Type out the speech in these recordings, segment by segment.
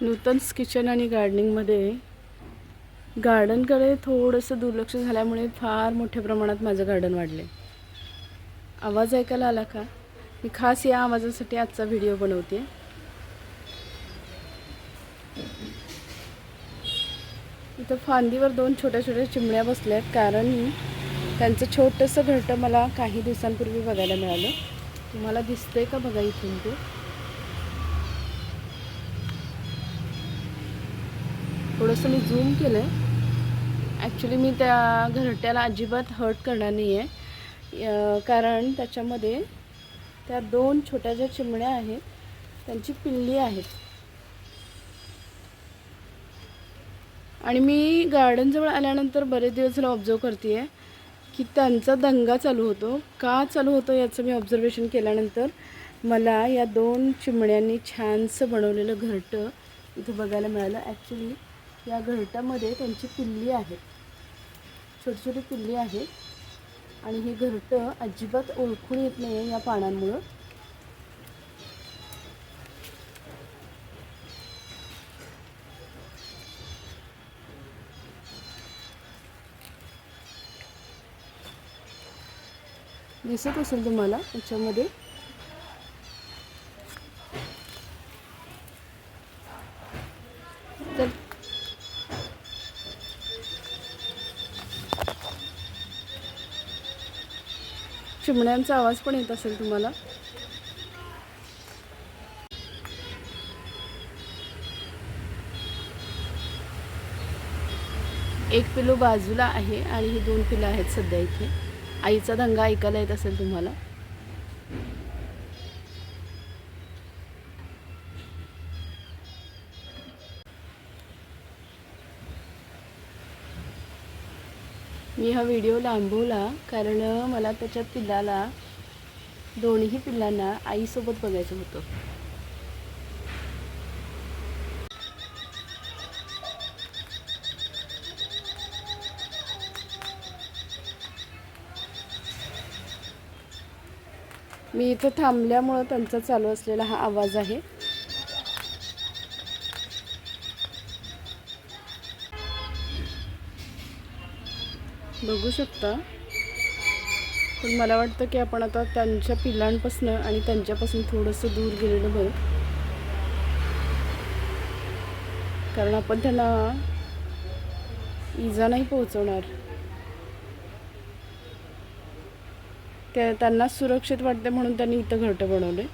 Nutan's kitchen आणि गार्डनिंगमध्ये गार्डनकडे थोडंसं दुर्लक्ष झाल्यामुळे फार मोठ्या प्रमाणात माझं गार्डन वाढले आवाज ऐकायला आला का? मी खास या आवाजासाठी आजचा व्हिडिओ बनवते इथं फांदीवर दोन छोट्या छोट्या चिमण्या बसल्या आहेत कारण त्यांचं छोटंसं घरटं मला काही दिवसांपूर्वी बघायला मिळालं. तुम्हाला दिसतंय का बघा इथून ते? थोडंसं मी झूम केलं आहे ॲक्च्युली मी त्या घरट्याला अजिबात हर्ट करणार नाही आहे कारण त्याच्यामध्ये त्या दोन छोट्या ज्या चिमण्या आहेत त्यांची पिल्ली आहेत. आणि मी गार्डनजवळ आल्यानंतर बरेच दिवस झालं ऑब्झर्व करते आहे की त्यांचा दंगा चालू होतो. का चालू होतो याचं मी ऑब्झर्वेशन केल्यानंतर मला या दोन चिमण्यांनी छानसं बनवलेलं घरटं इथं बघायला मिळालं. ॲक्च्युली या घरटामध्ये त्यांची पिल्ली आहेत छोटी छोटी पिल्ली आहेत आणि हे घरटं अजिबात ओळखून येत नाही आहे या पानांमुळं. दिसत असेल तुम्हाला याच्यामध्ये तर चिमण्यांचा आवाज पण येत असेल तुम्हाला. एक पिलू बाजूला आहे आणि ही दोन पिलं आहेत सध्या इथे. आईचा दंगा ऐकायला येत असेल तुम्हाला. मी हा व्हिडिओ लांबवला कारण मला त्याच्या पिल्लाला दोन्ही पिल्लांना आईसोबत बघायचं होतं. मी इथं थांबल्यामुळं त्यांचा चालू असलेला हा आवाज आहे. बघू शकता. पण मला वाटतं की आपण आता त्यांच्या पिल्लांपासून आणि त्यांच्यापासून थोडंसं दूर गेलेलं बरं. कारण आपण त्यांना इजा नाही पोहोचवणार. त्या त्यांना सुरक्षित वाटते म्हणून त्यांनी इथं घरटं बनवले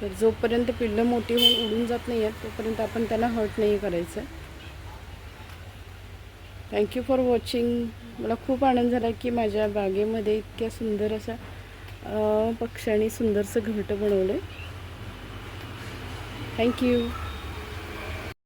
तर जोपर्यंत पिल्लं मोठी होऊन उडून जात नाही आहेत तोपर्यंत आपण त्यांना हर्ट नाही करायचं. थँक्यू फॉर वॉचिंग मला खूप आनंद झाला की माझ्या बागेमध्ये इतक्या सुंदर अशा पक्ष्यांनी सुंदरसं घरटं बनवलं आहे थँक्यू